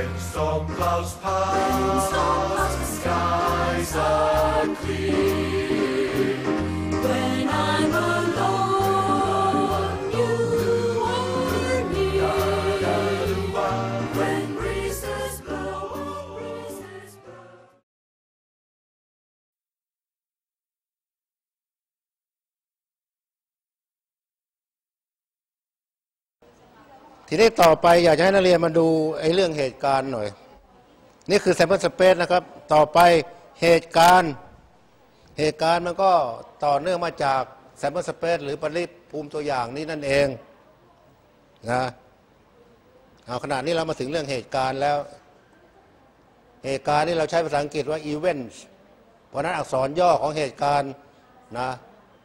When storm clouds pass, when the skies are clear. ทีนี้ต่อไปอยากจะให้นักเรียนมาดูไอ้เรื่องเหตุการณ์หน่อย นี่คือ sample space นะครับ ต่อไปเหตุการณ์ เหตุการณ์มันก็ต่อเนื่องมาจาก sample space หรือปริภูมิตัวอย่างนี้นั่นเองนะเอาขณะนี้เรามาถึงเรื่องเหตุการณ์แล้ว เหตุการณ์นี่เราใช้ภาษาอังกฤษว่า events เพราะนั้นอักษรย่อของเหตุการณ์นะ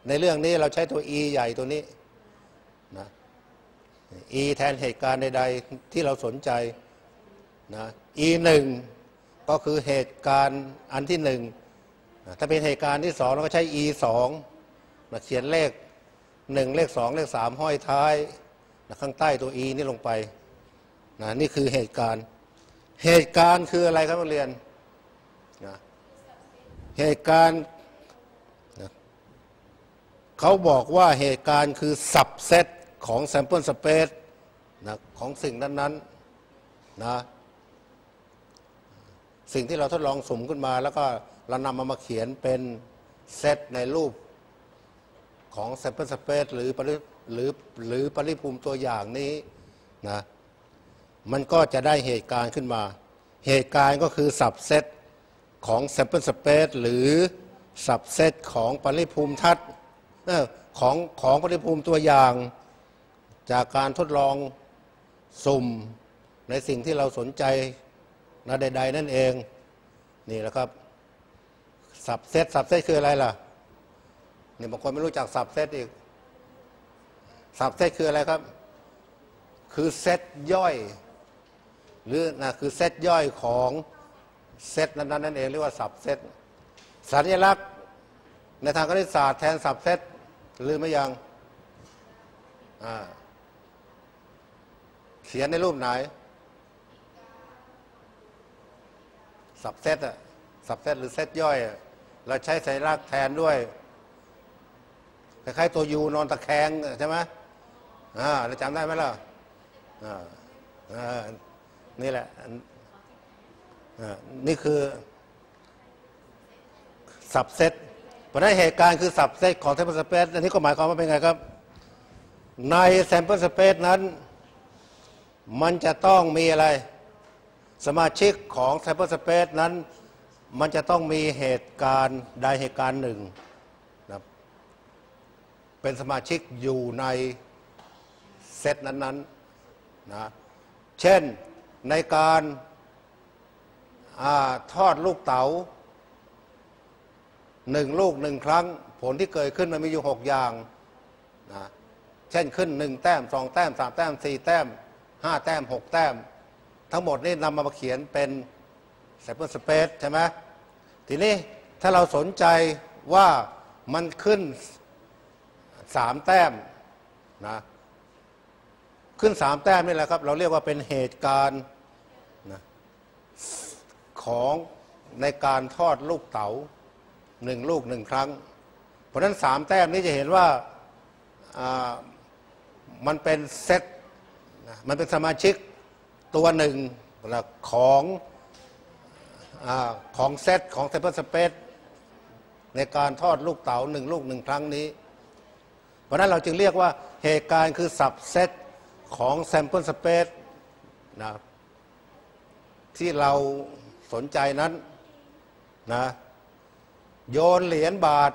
ในเรื่องนี้เราใช้ตัว e ใหญ่ตัวนี้ e แทนเหตุการณ์ใดๆที่เราสนใจนะ e หนึ่งก็คือเหตุการณ์อันที่หนึ่งถ้าเป็นเหตุการณ์ที่สองเราก็ใช้ e สองเขียนเลขหนึ่งเลขสองเลขสามห้อยท้ายนะข้างใต้ตัว e นี่ลงไปนะนี่คือเหตุการณ์ เหตุการณ์คืออะไรครับนักเรียนนะเหตุการณ์เขาบอกว่าเหตุการณ์คือ subset ของ sample space นะของสิ่งนั้นๆนะสิ่งที่เราทดลองสุ่มขึ้นมา แล้วก็เรานำมามาเขียนเป็นเซตในรูปของ sample space หรือปริหรือหรือปริภูมิตัวอย่างนี้นะมันก็จะได้เหตุการณ์ขึ้นมา เหตุการณ์ก็คือ subset ของ sample space หรือ subset ของปริภูมิทัศน์ของของปริภูมิตัวอย่าง จากการทดลองสุ่มในสิ่งที่เราสนใจนะใด ๆ นั่นเอง นี่แหละครับสับเซตสับเซตคืออะไรล่ะนี่บางคนไม่รู้จักสับเซตอีกสับเซตคืออะไรครับ คือเซตย่อย หรือนะคือเซตย่อยของเซตนั้นนั่นเองเรียกว่าสับเซตสัญลักษณ์ในทางคณิตศาสตร์แทนสับเซตลืมไหมยังอ่า เขียนในรูปไหน สับเซตอะสับเซตหรือเซตย่อยอะเราใช้สัญลักษณ์แทนด้วย คล้ายๆตัวยูนอนตะแคงใช่ไหมอ่าเราจำได้ไหมล่ะอ่าอ่านี่แหละอ่านี่คือ สับเซตเพราะนั้นเหตุการณ์คือสับเซตของ sample space อันนี้ก็หมายความว่าเป็นไงครับ ใน sample space นั้น มันจะต้องมีอะไร สมาชิกของ Cyber Space นั้น มันจะต้องมีเหตุการณ์ใดเหตุการณ์หนึ่งนะเป็นสมาชิกอยู่ในเซตนั้นๆนะเช่นในการอาทอดลูกเต๋าหนึ่งลูกหนึ่งครั้ง ผลที่เกิดขึ้นมันมีอยู่หกอย่างนะเช่นขึ้นหนึ่งแต้มสองแต้มสามแต้มสี่แต้ม ห้าแต้มหกแต้ม ทั้งหมดนี่นำมาเขียนเป็น sample space ใช่ไหมทีนี้ถ้าเราสนใจว่ามันขึ้นสามแต้มนะขึ้นสามแต้มนี่แหละครับ เราเรียกว่าเป็นเหตุการณ์นะของในการทอดลูกเต๋าหนึ่งลูกหนึ่งครั้ง เพราะนั้นสามแต้มนี้จะเห็นว่าอ่ามันเป็นเซต นะมันเป็นสมาชิกตัวหนึ่งของอของเซตของ Sample Space ในการทอดลูกเต๋าหนึ่งลูกหนึ่งครั้งนี้ เพราะนั้นเราจึงเรียกว่าเหตุการณ์คือสับเซตของ Sample Space นะที่เราสนใจนั้นนะโยนเหรียญบาท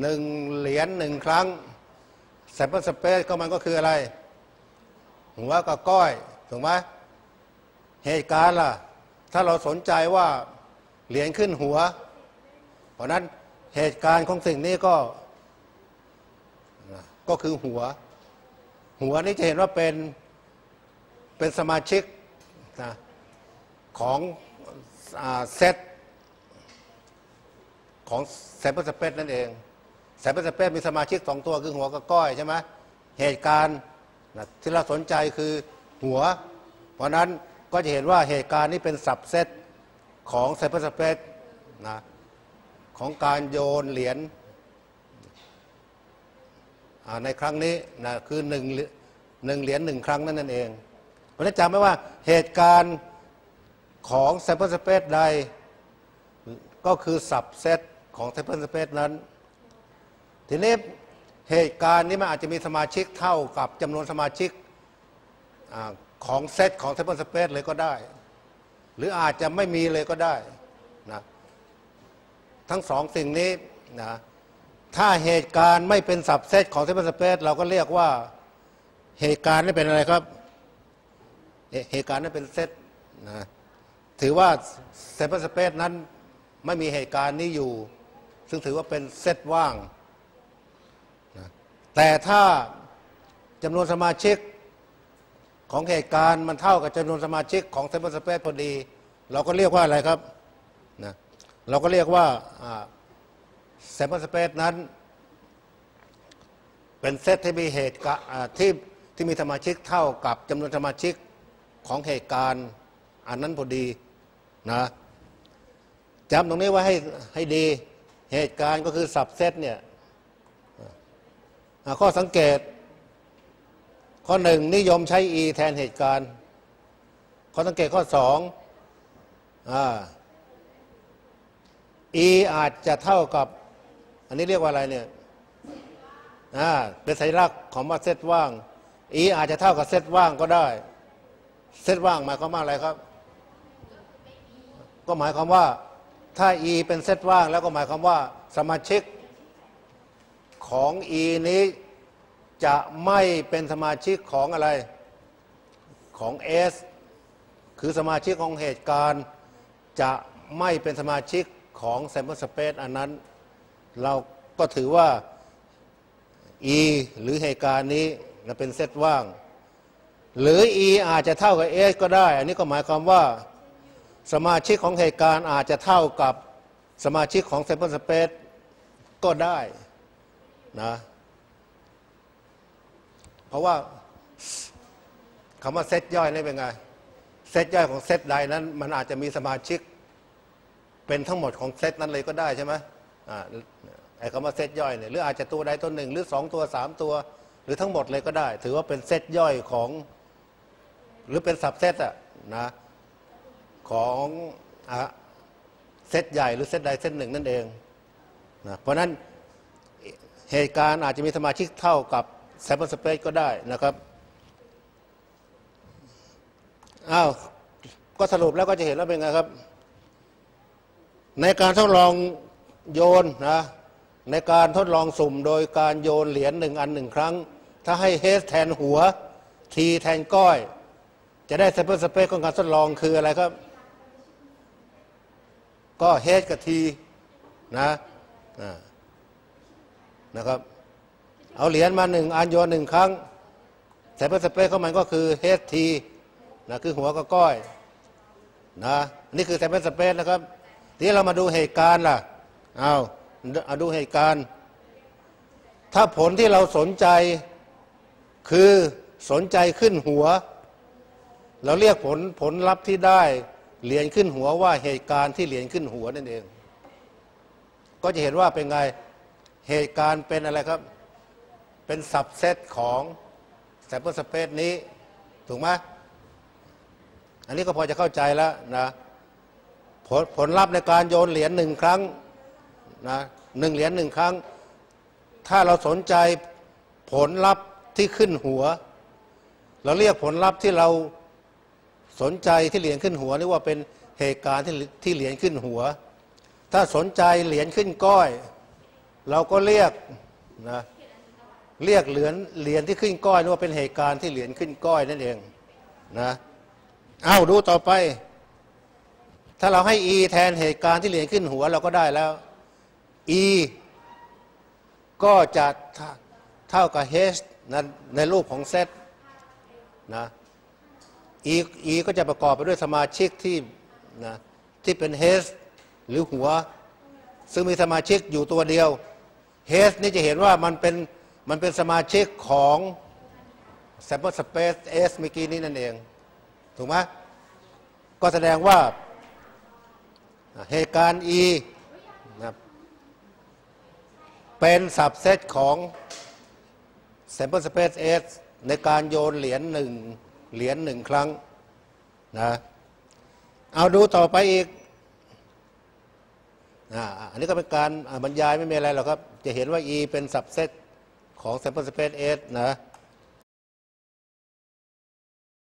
หนึ่งเหรียญหนึ่งครั้ง Sample Space ก็มันก็คืออะไร หัวกับก้อย ถูกไหมเหตุการณ์ล่ะ ถ้าเราสนใจว่าเหรียญขึ้นหัว เพราะนั้นเหตุการณ์ของสิ่งนี้ก็ ก็คือหัว หัวนี้จะเห็นว่าเป็นเป็นสมาชิกนะของเซตของแซมเปิลสเปซนั่นเองแซมเปิลสเปซมีสมาชิกสองตัวคือหัวกับก้อยใช่ไหมเหตุการณ์ นะที่เราสนใจคือหัว เพราะนั้นก็จะเห็นว่าเหตุการณ์นี้เป็นสับเซตของไซเ e อร์สเปซนะของการโยนเหรียญในครั้งนี้นะคือหนึ่งหนึ่งเหรียญหนึ่งครั้งนั่นเอง เพราะนั้นจำไว้ว่าเหตุการณ์ของไซเ e อร์สเปซใด ก็คือสับเซตของไซเ e อร์สเปซนั้น ทีนี้ เหตุการณ์นี้มันอาจจะมีสมาชิกเท่ากับจำนวนสมาชิกอของเซตของไซเ e อร์สเปซเลยก็ได้ หรืออาจจะไม่มีเลยก็ได้นะทั้งสองสิ่งนี้นะถ้าเหตุการณ์ไม่เป็นสับเซตของไซเ e อร์สเปซเราก็เรียกว่าเหตุการณ์นี้เป็นอะไรครับ เหตุการณ์นั้นเป็นเซตนะถือว่าไซเ e อร์สเปซนั้นไม่มีเหตุการณ์นี้อยู่ ซึ่งถือว่าเป็นเซตว่าง แต่ถ้าจำนวนสมาชิกของเหตุการณ์มันเท่ากับจำนวนสมาชิกของไซเ e อร์สเปซพอดี เราก็เรียกว่าอะไรครับนะเราก็เรียกว่าไซเ e อร์สเปซนั้น เป็นเซตที่มีเหตุที่ที่มีสมาชิกเท่ากับจำนวนสมาชิกของเหตุการณ์อันนั้นพอดีนะจำตรงนี้ไว้ให้ให้ดีเหตุการณ์ก็คือสับเซตเนี่ย ข้อสังเกต ข้อหนึ่งนิยมใช้ e แทนเหตุการณ์ ข้อสังเกตข้อสองอ e อาจจะเท่ากับ อันนี้เรียกว่าอะไรเนี่ยเป็นสัญลักษณ์ของว่าเซตว่าง e อาจจะเท่ากับเซตว่างก็ได้ เซตว่างหมายความว่าอะไรครับ ก็หมายความว่า ถ้า e เป็นเซตว่างแล้วก็หมายความว่าสมาชิก ของ e นี้จะไม่เป็นสมาชิกของอะไรของ s คือสมาชิกของเหตุการณ์ จะไม่เป็นสมาชิกของ sample space อันนั้น เราก็ถือว่า e หรือเหตุการณ์นี้นะเป็นเซตว่าง หรือ e อาจจะเท่ากับ s ก็ได้ อันนี้ก็หมายความว่า สมาชิกของเหตุการณ์อาจจะเท่ากับสมาชิกของ sample space ก็ได้ นะ เพราะว่าคำว่าเซตย่อยนี่เป็นไง เซตย่อยของเซตใดนั้น มันอาจจะมีสมาชิก เป็นทั้งหมดของเซตนั้นเลยก็ได้ใช่ไหมอ่าไอ้คำว่าเซตย่อยเนี่ยหรืออาจจะตัวใดตัวหนึ่ง หรือสองตัวสามตัว หรือทั้งหมดเลยก็ได้ ถือว่าเป็นเซตย่อยของ หรือเป็นสับเซตอะนะของอเซตใหญ่หรือเซตใดเซตหนึ่งนั่นเองนะเพราะนั้น เหตุการณ์อาจจะมีสมาชิกเท่ากับแซมเปิลสเปซก็ได้นะครับอ้าวก็สรุปแล้วก็จะเห็นแล้วเป็นไงครับ ในการทดลองโยนนะในการทดลองสุ่มโดยการโยนเหรียญหนึ่งอันหนึ่งครั้ง ถ้าให้เฮสแทนหัวทีแทนก้อย จะได้แซมเปิลสเปซของการทดลองคืออะไรครับ ก็เฮสกับทีนะอ่า นะครับ เอาเหรียญมาหนึ่งอันโยนหนึ่งครั้งแซมเปิลสเปซของมันก็คือเฮทีนะคือหัวกับก้อยนะนี่คือแซมเปิลสเปซนะครับ ทีนี้เรามาดูเหตุการณ์ล่ะเอาเอาดูเหตุการณ์ ถ้าผลที่เราสนใจคือสนใจขึ้นหัว เราเรียกผลผลลัพธ์ที่ได้เหรียญขึ้นหัวว่าเหตุการณ์ที่เหรียญขึ้นหัวนั่นเอง ก็จะเห็นว่าเป็นไง เหตุการณ์เป็นอะไรครับ เป็นสับเซตของแซมเปิลสเปซนี้ ถูกไหมอันนี้ก็พอจะเข้าใจแล้วนะผลผลลัพธ์ในการโยนเหรียญหนึ่งครั้งนะหนึ่งเหรียญหนึ่งครั้ง ถ้าเราสนใจผลลัพธ์ที่ขึ้นหัว เราเรียกผลลัพธ์ที่เราสนใจที่เหรียญขึ้นหัวนี่ว่าเป็นเหตุการณ์ที่ที่เหรียญขึ้นหัว ถ้าสนใจเหรียญขึ้นก้อย เราก็เรียกนะเรียกเหรียญเหรียญที่ขึ้นก้อยนี่ว่าเป็นเหตุการณ์ที่เหรียญขึ้นก้อยนั่นเองนะเอาดูต่อไป ถ้าเราให้ e แทนเหตุการณ์ที่เหรียญขึ้นหัวเราก็ได้แล้ว e ก็จะเท่ากับ h นะในรูปของเซตนะ e e ก็จะประกอบไปด้วยสมาชิกที่นะที่เป็น h หรือหัว ซึ่งมีสมาชิกอยู่ตัวเดียว h นี่จะเห็นว่ามันเป็นมันเป็นสมาชิกของ sample space s เมื่อกี้นี้นั่นเอง ถูกไหมก็แสดงว่าเหตุการณ์ E นะเป็นสับเซตของ sample space S ในการโยนเหรียญหนึ่งเหรียญหนึ่งครั้งนะเอาดูต่อไปอีก อันนี้ก็เป็นการบรรยายไม่มีอะไรหรอกครับ จะเห็นว่า E เป็นสับเซตของ sample space S นะ